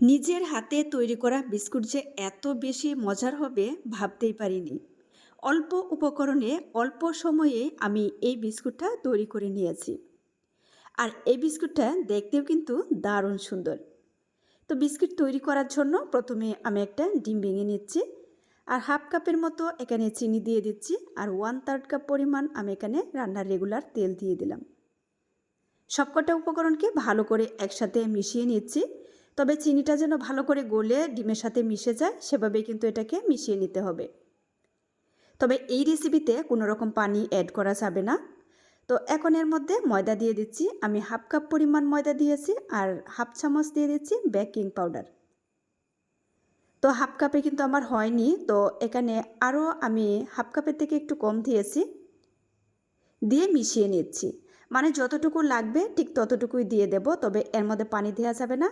নিজের হাতে তৈরি করা বিস্কুট যে এত বেশি মজার হবে ভাবতেই পারিনি। অল্প উপকরণে অল্প সময়ে আমি এই বিস্কুটটা তৈরি করে নিয়েছি। আর এই বিস্কুটটা দেখতেও কিন্তু দারুণ সুন্দর। তো বিস্কুট তৈরি করার জন্য প্রথমে আমি একটা ডিম ভেঙে নিচ্ছি, আর হাফ কাপের মতো এখানে চিনি দিয়ে দিচ্ছি, আর ওয়ান থার্ড কাপ পরিমাণ আমি এখানে রান্নার রেগুলার তেল দিয়ে দিলাম। সবকটা উপকরণকে ভালো করে একসাথে মিশিয়ে নিচ্ছি তবে চিনিটা যেন ভালো করে গলে ডিমের সাথে মিশে যায়, সেভাবেই কিন্তু এটাকে মিশিয়ে নিতে হবে। তবে এই রেসিপিতে কোনো রকম পানি অ্যাড করা যাবে না। তো এখন এর মধ্যে ময়দা দিয়ে দিচ্ছি। আমি হাফ কাপ পরিমাণ ময়দা দিয়েছি আর হাফ চামচ দিয়ে দিচ্ছি বেকিং পাউডার তো হাফ কাপে কিন্তু আমার হয়নি। তো এখানে আরও আমি হাফ কাপের থেকে একটু কম দিয়েছি। দিয়ে মিশিয়ে নিচ্ছি। মানে যতটুকু লাগবে ঠিক ততটুকুই দিয়ে দেব, তবে এর মধ্যে পানি দেওয়া যাবে না।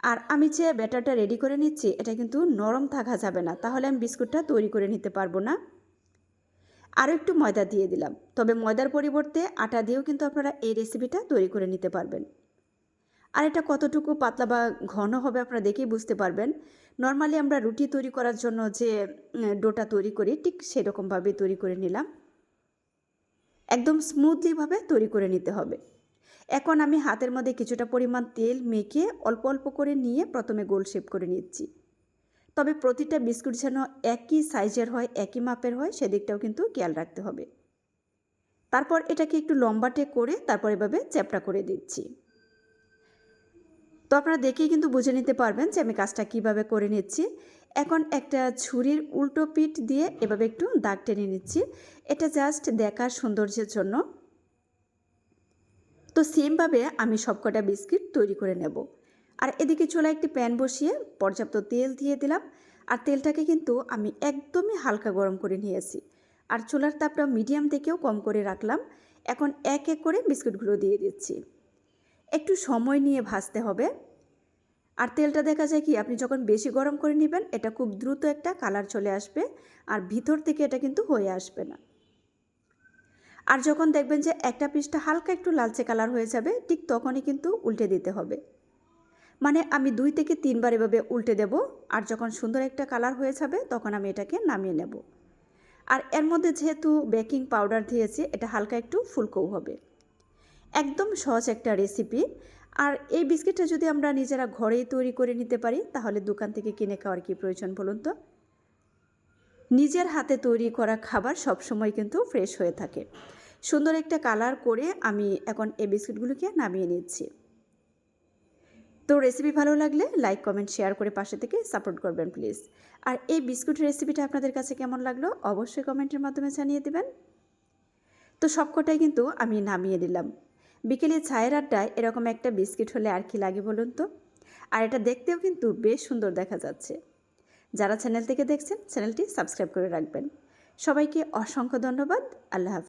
আর আমি যে ব্যাটারটা রেডি করে নিচ্ছি, এটা কিন্তু নরম থাকা যাবে না। তাহলে আমি বিস্কুটটা তৈরি করে নিতে পারব না। আরও একটু ময়দা দিয়ে দিলাম। তবে ময়দার পরিবর্তে আটা দিয়েও কিন্তু আপনারা এই রেসিপিটা তৈরি করে নিতে পারবেন। আর এটা কতটুকু পাতলা বা ঘন হবে আপনারা দেখেই বুঝতে পারবেন। নর্মালি আমরা রুটি তৈরি করার জন্য যে ডোটা তৈরি করি, ঠিক সেরকমভাবে তৈরি করে নিলাম। একদম স্মুথলিভাবে তৈরি করে নিতে হবে। এখন আমি হাতের মধ্যে কিছুটা পরিমাণ তেল মেখে অল্প অল্প করে নিয়ে প্রথমে গোল শেপ করে নিচ্ছি। তবে প্রতিটা বিস্কুট যেন একই সাইজের হয়, একই মাপের হয়, সেদিকটাও কিন্তু খেয়াল রাখতে হবে। তারপর এটাকে একটু লম্বাটে করে তারপর এভাবে চ্যাপটা করে দিচ্ছি। তো আপনারা দেখেই কিন্তু বুঝে নিতে পারবেন যে আমি কাজটা কীভাবে করে নিচ্ছি। এখন একটা ছুরির উল্টো পিঠ দিয়ে এভাবে একটু দাগ টেনে নিচ্ছি। এটা জাস্ট দেখার সৌন্দর্যের জন্য। তো সেমভাবে আমি সবকটা বিস্কিট তৈরি করে নেব। আর এদিকে চুলা একটি প্যান বসিয়ে পর্যাপ্ত তেল দিয়ে দিলাম। আর তেলটাকে কিন্তু আমি একদমই হালকা গরম করে নিয়েছি। আর চুলার তাপটা মিডিয়াম থেকেও কম করে রাখলাম। এখন এক এক করে বিস্কুটগুলো দিয়ে দিচ্ছি। একটু সময় নিয়ে ভাজতে হবে। আর তেলটা দেখা যায় কি, আপনি যখন বেশি গরম করে নেবেন, এটা খুব দ্রুত একটা কালার চলে আসবে। আর ভিতর থেকে এটা কিন্তু হয়ে আসবে না। আর যখন দেখবেন যে একটা পিসটা হালকা একটু লালচে কালার হয়ে যাবে, ঠিক তখনই কিন্তু উল্টে দিতে হবে। মানে আমি দুই থেকে তিনবার এভাবে উল্টে দেব, আর যখন সুন্দর একটা কালার হয়ে যাবে, তখন আমি এটাকে নামিয়ে নেব। আর এর মধ্যে যেহেতু বেকিং পাউডার দিয়েছি, এটা হালকা একটু ফুলকোও হবে। একদম সহজ একটা রেসিপি। আর এই বিস্কিটটা যদি আমরা নিজেরা ঘরেই তৈরি করে নিতে পারি, তাহলে দোকান থেকে কিনে খাওয়ার কি প্রয়োজন বলুন তো? নিজের হাতে তৈরি করা খাবার সবসময় কিন্তু ফ্রেশ হয়ে থাকে। সুন্দর একটা কালার করে আমি এখন এই বিস্কুটগুলোকে নামিয়ে নিচ্ছি। তো রেসিপি ভালো লাগলে লাইক কমেন্ট শেয়ার করে পাশে থেকে সাপোর্ট করবেন প্লিজ আর এই বিস্কুট রেসিপিটা আপনাদের কাছে কেমন লাগল অবশ্যই কমেন্টের মাধ্যমে জানিয়ে দেবেন। তো সবকটাই কিন্তু আমি নামিয়ে দিলাম। বিকেলে ছায়ের আড্ডায় এরকম একটা বিস্কিট হলে আর কি লাগে বলুন তো? আর এটা দেখতেও কিন্তু বেশ সুন্দর দেখা যাচ্ছে। যারা চ্যানেল থেকে দেখছেন চ্যানেলটি সাবস্ক্রাইব করে রাখবেন। সবাইকে অসংখ্য ধন্যবাদ। আল্লাহ হাফিজ।